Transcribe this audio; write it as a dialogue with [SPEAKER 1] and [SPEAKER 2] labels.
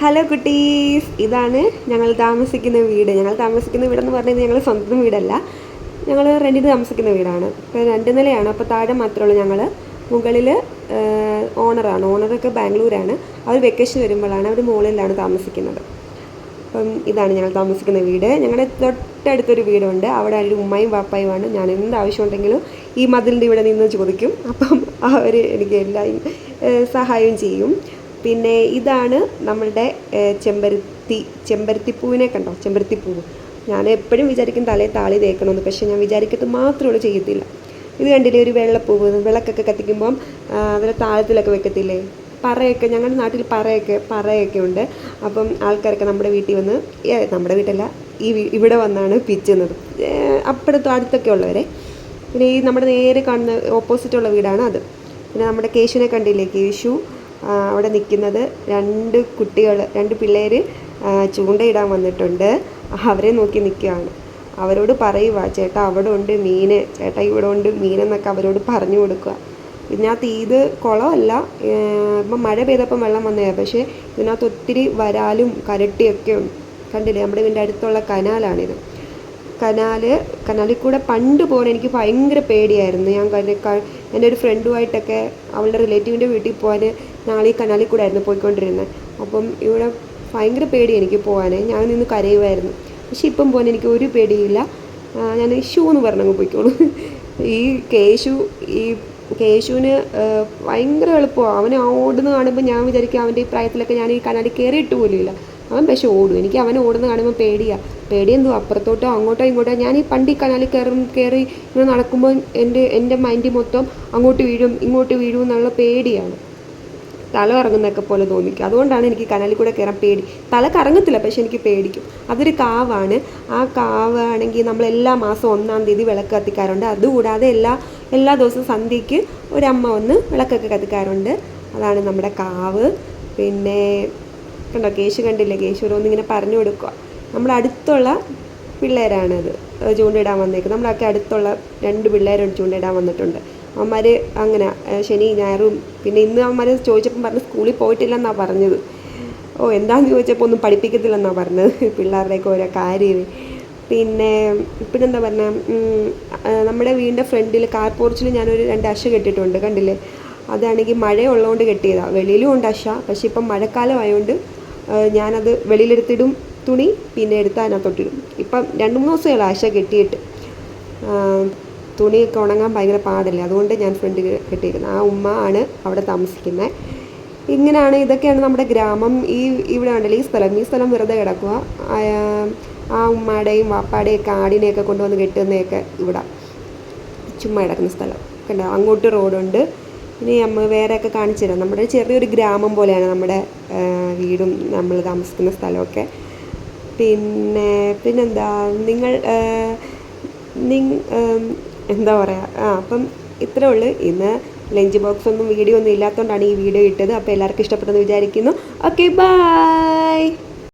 [SPEAKER 1] Hello കുട്ടീസ്. ഇതാണ് ഞങ്ങൾ താമസിക്കുന്ന വീട്. ഞങ്ങൾ താമസിക്കുന്ന വീടെന്ന് പറഞ്ഞാൽ ഞങ്ങൾ സ്വന്തം വീടല്ല. ഞങ്ങൾ റെന്റിന് താമസിക്കുന്ന വീടാണ്. ഇപ്പോൾ രണ്ട് നിലയാണ്. അപ്പോൾ താഴെ മാത്രമേ ഉള്ളൂ ഞങ്ങൾ മുകളിൽ ഓണറാണ്. ഓണറൊക്കെ ബാംഗ്ലൂരാണ്. അവർ വെക്കേഷൻ വരുമ്പോഴാണ് അവർ മുകളിലാണ് താമസിക്കുന്നത്. അപ്പം ഇതാണ് ഞങ്ങൾ താമസിക്കുന്ന വീട്. ഞങ്ങളുടെ തൊട്ടടുത്തൊരു വീടുണ്ട്. അവിടെ ഒരു ഉമ്മയും വാപ്പായുമാണ് ഞാൻ എന്ത് ആവശ്യമുണ്ടെങ്കിലും ഈ മതിലിന്റെ ഇവിടെ നിന്ന് ചോദിക്കും. അപ്പം അവർ എനിക്ക് എല്ലാ സഹായം ചെയ്യും. പിന്നെ ഇതാണ് നമ്മളുടെ ചെമ്പരുത്തി ചെമ്പരത്തി ചെമ്പരത്തിപ്പൂവിനെ കണ്ടോ? ചെമ്പരത്തിപ്പൂവ് ഞാൻ എപ്പോഴും വിചാരിക്കും തലയിൽ താളി തേക്കണമെന്ന് പക്ഷേ ഞാൻ വിചാരിക്കത്ത് മാത്രമേ ചെയ്യത്തില്ല. ഇത് കണ്ടില്ലേ ഒരു വെള്ളപ്പൂവ് വിളക്കൊക്കെ കത്തിക്കുമ്പം അതിൽ താളത്തിലൊക്കെ വെക്കത്തില്ലേ? പറയൊക്കെ ഞങ്ങളുടെ നാട്ടിൽ പറയൊക്കെ പറയൊക്കെ ഉണ്ട്. അപ്പം ആൾക്കാരൊക്കെ നമ്മുടെ വീട്ടിൽ വന്ന് നമ്മുടെ വീട്ടല്ല ഈ ഇവിടെ വന്നാണ് പിച്ചുന്നത് അപ്പുറത്തും അടുത്തൊക്കെ ഉള്ളവരെ. പിന്നെ ഈ നമ്മുടെ നേരെ കാണുന്ന ഓപ്പോസിറ്റ് ഉള്ള വീടാണ് അത്. പിന്നെ നമ്മുടെ കേശുവിനെ കണ്ടില്ലേ കേശു? അവിടെ നിൽക്കുന്നത് രണ്ട് കുട്ടികൾ രണ്ട് പിള്ളേർ ചൂണ്ടയിടാൻ വന്നിട്ടുണ്ട്. അവരെ നോക്കി നിൽക്കുകയാണ്. അവരോട് പറയുക ചേട്ടാ അവിടെ ഉണ്ട് മീന്. ചേട്ടാ ഇവിടെ ഉണ്ട് മീനെന്നൊക്കെ അവരോട് പറഞ്ഞു കൊടുക്കുക. ഇതിനകത്ത് ഇത് കുളമല്ല ഇപ്പം മഴ പെയ്തപ്പം വെള്ളം വന്നതാണ് പക്ഷേ ഇതിനകത്ത് ഒത്തിരി വരാലും കരട്ടിയൊക്കെ ഉണ്ട്. കണ്ടില്ലേ? നമ്മുടെ വീടിന്റെ അടുത്തുള്ള കനാലാണിത്. കനാല് കനാലിൽ കൂടെ പണ്ട് പോകാൻ എനിക്ക് ഭയങ്കര പേടിയായിരുന്നു. ഞാൻ എന്റെ ഒരു ഫ്രണ്ടുമായിട്ടൊക്കെ അവളുടെ റിലേറ്റീവിന്റെ വീട്ടിൽ പോകാൻ ഞങ്ങൾ ഈ കനാലിൽ കൂടെ ആയിരുന്നു പോയിക്കൊണ്ടിരുന്നത്. അപ്പം ഇവിടെ ഭയങ്കര പേടി എനിക്ക് പോകാൻ ഞാൻ നിന്ന് കരയുമായിരുന്നു പക്ഷെ ഇപ്പം പോകാൻ എനിക്ക് ഒരു പേടിയില്ല. ഞാൻ ഷൂ എന്ന് പറഞ്ഞങ്ങ് പോയിക്കോളൂ. ഈ കേശു ഈ കേശുവിന് ഭയങ്കര എളുപ്പമാണ് അവന് ഓടുന്ന കാണുമ്പോൾ ഞാൻ വിചാരിക്കും അവന്റെ ഈ പ്രായത്തിലൊക്കെ ഞാൻ ഈ കനാലിൽ കയറിയിട്ട് പോലും ഇല്ല അവൻ പക്ഷെ ഓടും. എനിക്ക് അവൻ ഓടുന്ന കാണുമ്പോൾ പേടിയാണ് പേടി എന്തോ അപ്പുറത്തോട്ടോ അങ്ങോട്ടോ ഇങ്ങോട്ടോ? ഞാൻ ഈ പണ്ട് കനാലിൽ കയറും കയറി ഇങ്ങനെ നടക്കുമ്പോൾ എന്റെ എന്റെ മൈൻഡ് മൊത്തം അങ്ങോട്ട് വീഴും ഇങ്ങോട്ട് വീഴും എന്നുള്ള പേടിയാണ്. തല കറങ്ങുന്നൊക്കെ പോലെ തോന്നിക്കും. അതുകൊണ്ടാണ് എനിക്ക് കനാലിൽ കൂടെ കയറാൻ പേടി. തല കറങ്ങത്തില്ല പക്ഷെ എനിക്ക് പേടിക്കും. അതൊരു കാവാണ്. ആ കാവാണെങ്കിൽ നമ്മൾ എല്ലാ മാസം ഒന്നാം തീയതി വിളക്ക് കത്തിക്കാറുണ്ട്. അതുകൂടാതെ എല്ലാ എല്ലാ ദിവസവും സന്ധ്യയ്ക്ക് ഒരമ്മ വന്ന് വിളക്കൊക്കെ കത്തിക്കാറുണ്ട്. അതാണ് നമ്മുടെ കാവ്. പിന്നെ കണ്ടോ കേശു കണ്ടില്ലേ? കേശു ഒന്നിങ്ങനെ പറഞ്ഞു കൊടുക്കുക. നമ്മുടെ അടുത്തുള്ള പിള്ളേരാണത്. ചൂണ്ടയിടാൻ വന്നേക്കുന്നത്. നമ്മളൊക്കെ അടുത്തുള്ള രണ്ട് പിള്ളേരോട് ചൂണ്ടയിടാൻ വന്നിട്ടുണ്ട്. അവന്മാർ അങ്ങനെ ശനി ഞായറും പിന്നെ ഇന്ന് അവന്മാർ ചോദിച്ചപ്പം പറഞ്ഞ് സ്കൂളിൽ പോയിട്ടില്ലെന്നാണ് പറഞ്ഞത്. ഓ എന്താണെന്ന് ചോദിച്ചപ്പോൾ ഒന്നും പഠിപ്പിക്കത്തില്ലെന്നാണ് പറഞ്ഞത്. പിള്ളേരുടെയൊക്കെ ഓരോ കാര്യം പിന്നെ പിന്നെന്താ പറഞ്ഞാൽ നമ്മുടെ വീടിന്റെ ഫ്രണ്ടിൽ കാർ പോർച്ചിൽ ഞാനൊരു രണ്ട് അശ കെട്ടിയിട്ടുണ്ട് കണ്ടില്ലേ? അതാണെങ്കിൽ മഴ ഉള്ളതുകൊണ്ട് കെട്ടിയതാണ് വെളിയിലും ഉണ്ട് അശ പക്ഷേ ഇപ്പം മഴക്കാലം ആയതുകൊണ്ട് ഞാനത് വെളിയിലെടുത്തിടും തുണി പിന്നെ എടുത്ത് അതിനകത്തോട്ടിടും. ഇപ്പം രണ്ട് മൂന്ന് ദിവസമേ അശ കെട്ടിയിട്ട്. തുണിയൊക്കെ ഉണങ്ങാൻ ഭയങ്കര പാടല്ലേ? അതുകൊണ്ട് ഞാൻ ഫ്രണ്ട് കെട്ടിയിരിക്കുന്നത് ആ ഉമ്മ ആണ് അവിടെ താമസിക്കുന്നത്. ഇങ്ങനെയാണ് ഇതൊക്കെയാണ് നമ്മുടെ ഗ്രാമം. ഈ ഇവിടെ ഉണ്ടല്ലോ ഈ സ്ഥലം. ഈ സ്ഥലം വെറുതെ കിടക്കുക. ആ- ഉമ്മയുടെയും ഉമ്മാടെയും വാപ്പാടെയും ഒക്കെ ആടിനെയൊക്കെ കൊണ്ടുവന്ന് കെട്ടുന്നതൊക്കെ ഇവിടെ ചുമ്മാ കിടക്കുന്ന സ്ഥലം. കണ്ടോ? അങ്ങോട്ട് റോഡുണ്ട്. ഇനി നമ്മൾ വേറെയൊക്കെ കാണിച്ചു തരാം. നമ്മുടെ ചെറിയൊരു ഗ്രാമം പോലെയാണ് നമ്മുടെ വീടും നമ്മൾ താമസിക്കുന്ന സ്ഥലമൊക്കെ. പിന്നെ പിന്നെന്താ? നിങ്ങൾ നിങ് എന്താ പറയുക ആ അപ്പം ഇത്രേ ഉള്ളൂ. ഇന്ന് ലഞ്ച് ബോക്സ് ഒന്നും വീഡിയോ ഒന്നും ഇല്ലാത്തതുകൊണ്ടാണ് ഈ വീഡിയോ ഇട്ടത്. അപ്പോൾ എല്ലാവർക്കും ഇഷ്ടപ്പെട്ടെന്ന് വിചാരിക്കുന്നു. Okay bye